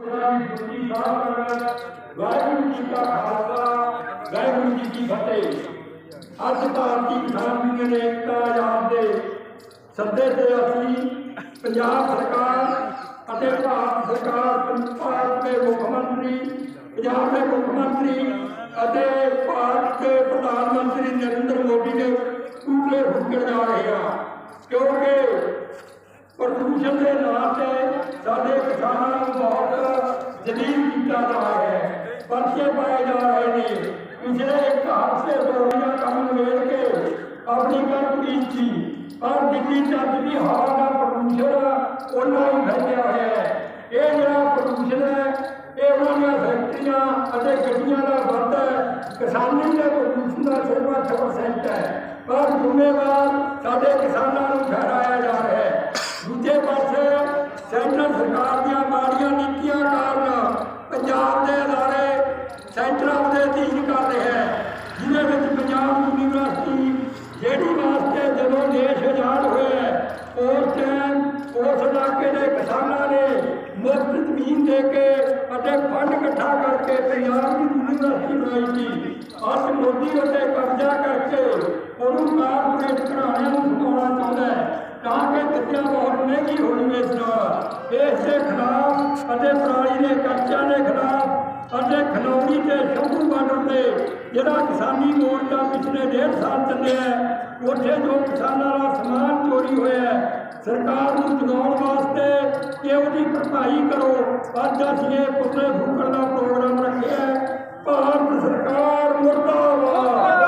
ਵਾਹਿਗੁਰੂ ਜੀ ਕਾ ਖਾਲਸਾ ਵਾਹਿਗੁਰੂ ਜੀ ਕੀ ਫਤਿਹ ਅੱਜ ਭਾਰਤੀ ਕਿਸਾਨ ਯੂਨੀਅਨ ਏਕਤਾ ਆਜ਼ਾਦ ਦੇ ਸੱਦੇ ਤੇ ਅਸੀਂ ਪੰਜਾਬ ਸਰਕਾਰ ਅਤੇ ਭਾਰਤ ਸਰਕਾਰ ਪੰਜਾਬ ਦੇ ਮੁੱਖ ਮੰਤਰੀ ਪੰਜਾਬ ਦੇ ਮੁੱਖ ਮੰਤਰੀ ਅਤੇ ਭਾਰਤ ਦੇ ਪ੍ਰਧਾਨ ਮੰਤਰੀ ਨਰਿੰਦਰ ਮੋਦੀ ਦੇ ਪੂਰੇ ਫੁੱਕਣ ਜਾ ਰਹੇ ਹਾਂ ਕਿਉਂਕਿ ਪ੍ਰਦੂਸ਼ਣ ਦੇ ਨਾਂ ਤੇ ਸਾਡੇ ਕਿਸਾਨਾਂ ਨੂੰ ਬਹੁਤ ਜਲੀਲ ਕੀਤਾ ਜਾ ਰਿਹਾ ਹੈ। ਪਰਚੇ ਪਾਏ ਜਾ ਰਹੇ ਨੇ। ਪਿਛਲੇ ਇੱਕ ਹਫ਼ਤੇ ਤੋਂ ਇਹਨਾਂ ਕੰਮ ਨਿਬੇੜ ਕੇ ਆਪਣੀ ਕਣਕ ਬੀਜੀ ਪਰ ਦਿੱਲੀ ਚ ਅੱਜ ਵੀ ਹਵਾ ਦਾ ਪ੍ਰਦੂਸ਼ਣ ਉਹਨਾਂ ਹੀ ਫੈਲਿਆ ਹੈ। ਇਹ ਜਿਹੜਾ ਪ੍ਰਦੂਸ਼ਣ ਹੈ, ਇਹ ਉਹਨਾਂ ਦੀਆਂ ਫੈਕਟਰੀਆਂ ਅਤੇ ਗੱਡੀਆਂ ਦਾ ਵੱਧ ਹੈ ਕਿਸਾਨੀ ਦੇ ਪ੍ਰਦੂਸ਼ਣ ਦਾ ਸਿਰਫ 8% ਹੈ। ਪਰ ਜ਼ਿੰਮੇਵਾਰ ਸਾਡੇ ਕਿਸਾਨਾਂ ਨੂੰ ਠਹਿਰਾਇਆ ਜਾ ਰਿਹਾ ਹੈ ਦੂਜੇ ਪਾਸੇ ਸੈਂਟਰ ਸਰਕਾਰ ਦੀਆਂ ਮਾੜੀਆਂ ਨੀਤੀਆਂ ਕਾਰਨ ਪੰਜਾਬ ਦੇ ਅਦਾਰੇ ਸੈਂਟਰਾਂ ਦੇ ਅਧੀਨ ਕਰ ਰਿਹਾ ਹੈ ਜਿਹਦੇ ਵਿੱਚ ਪੰਜਾਬ ਯੂਨੀਵਰਸਿਟੀ ਜਿਹੜੀ ਵਾਸਤੇ ਜਦੋਂ ਦੇਸ਼ ਆਜ਼ਾਦ ਹੋਇਆ ਉਸ ਟਾਈਮ ਉਸ ਇਲਾਕੇ ਦੇ ਕਿਸਾਨਾਂ ਨੇ ਮੁਫਤ ਜ਼ਮੀਨ ਦੇ ਕੇ ਅਤੇ ਫੰਡ ਇਕੱਠਾ ਕਰਕੇ ਪੰਜਾਬ ਦੀ ਯੂਨੀਵਰਸਿਟੀ ਬਣਾਈ ਸੀ। ਅੱਜ ਮੋਦੀ ਉੱਤੇ ਕਬਜ਼ਾ ਕਰਕੇ ਉਹਨੂੰ ਕਾਰਪੋਰੇਟ ਘਰਾਣਿਆਂ ਨੂੰ ਸੁਣਾਉਣਾ ਚਾਹੁੰਦਾ ਹੈ, ਤਾਂ ਕਿ ਦਿੱਤਿਆਂ ਬਹੁਤ ਮਹਿੰਗੀ ਹੋਣੀ ਇਸ ਨਾਲ ਇਸ ਦੇ ਖਿਲਾਫ ਅਤੇ ਪਰਾਲੀ ਦੇ ਕਰਜ਼ਿਆਂ ਦੇ ਖਿਲਾਫ ਅਤੇ ਖਨੌਰੀ ਤੇ ਸ਼ੰਭੂ ਬਾਰਡਰ ਤੇ ਜਿਹੜਾ ਕਿਸਾਨੀ ਮੋਰਚਾ ਪਿਛਲੇ ਡੇਢ ਸਾਲ ਚੱਲਿਆ ਉੱਥੇ ਜੋ ਕਿਸਾਨਾਂ ਦਾ ਸਮਾਨ ਚੋਰੀ ਹੋਇਆ ਸਰਕਾਰ ਨੂੰ ਜਗਾਉਣ ਵਾਸਤੇ ਕਿ ਉਹਦੀ ਭਰਪਾਈ ਕਰੋ। ਅੱਜ ਅਸੀਂ ਇਹ ਪੁੱਤਰੇ ਫੂਕਣ ਦਾ ਪ੍ਰੋਗਰਾਮ ਰੱਖਿਆ ਹੈ ਭਾਰਤ ਸਰਕਾਰ ਮੁਰਦਾਬਾਦ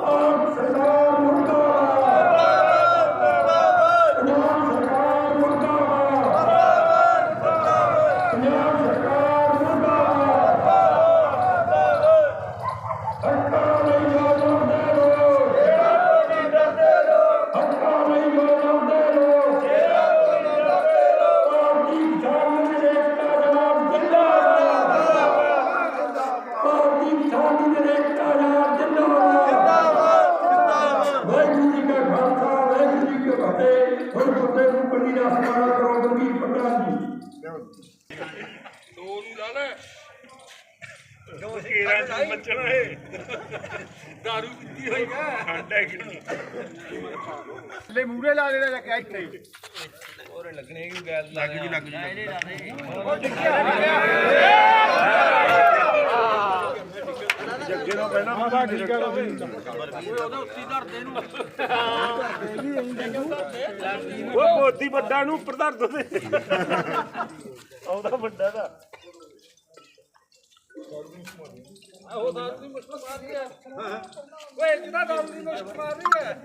ਭਾਰਤ ਸਰਕਾਰ ਮੁਰਦਾਬਾਦ ਪੰਜਾਬ ਸਰਕਾਰ ਮੁਰਦਾਬਾਦ ਪੰਜਾਬ ਸਰਕਾਰ ਮੁਰਦਾਬਾਦ ਹੱਕਾਂ ਲਈ ਜੋਰ ਦੇ ਲੋ ਹੱਕਾਂ ਲਈ ਜੋਰ ਦੇ ਲੋ ਭਾਰਤੀ ਕਿਸਾਨ ਏਕਤਾ ਜਨਾਬ ਜਿੰਦਾਬਾਦ ਭਾਰਤੀ ਕਿਸਾਨ ਏਕਤਾ ਜਨਾਬ ਜਿੰਦਾਬਾਦ ਵਾਹਿਗੁਰੂ ਜੀ ਕਾ ਖਾਲਸਾ ਵਾਹਿਗੁਰੂ ਜੀ ਕੀ ਫਤਿਹ ਹੁਣ ਫਤਿਹ ਨੂੰ ਕੰਨੀ ਦਾ ਸਮਾਰਾ ਕਰੋ ਗੰਭੀਰ ਪ੍ਰਧਾਨ ਜੀ। ਦੋ ਨੂੰ ਲਾ ਲੈ। ਕੇਰਾਂ ਚ ਮੱਚਣਾ ਏ ਦਾਰੂ ਪੀਤੀ ਹੋਈ ਹੈ। ਠੰਡਾ ਕਿੰਨੀ ਲੈ ਮੂਰੇ ਲਾ ਦੇ ਲੈ ਕੇ ਇੱਥੇ ਲੱਗ ਜੀ ਲੱਗ ਜੀ ਮਾਤਾ ਠੀਕ ਹੈ। ਉਹ ਮੋਦੀ ਵੱਡਾ ਨੂੰ ਉੱਪਰ ਧਰ ਦੋ ਤੇ। ਆਉਂਦਾ ਵੱਡਾ ਦਾ। ਉਹ ਦਾਰੂ ਦੀ ਮੁਸ਼ਕ ਮਾਰ ਰਹੀ ਹੈ। ਓਏ ਜਿਹਦਾ ਦਾਰੂ ਦੀ ਮੁਸ਼ਕ ਮਾਰ ਰਹੀ ਹੈ।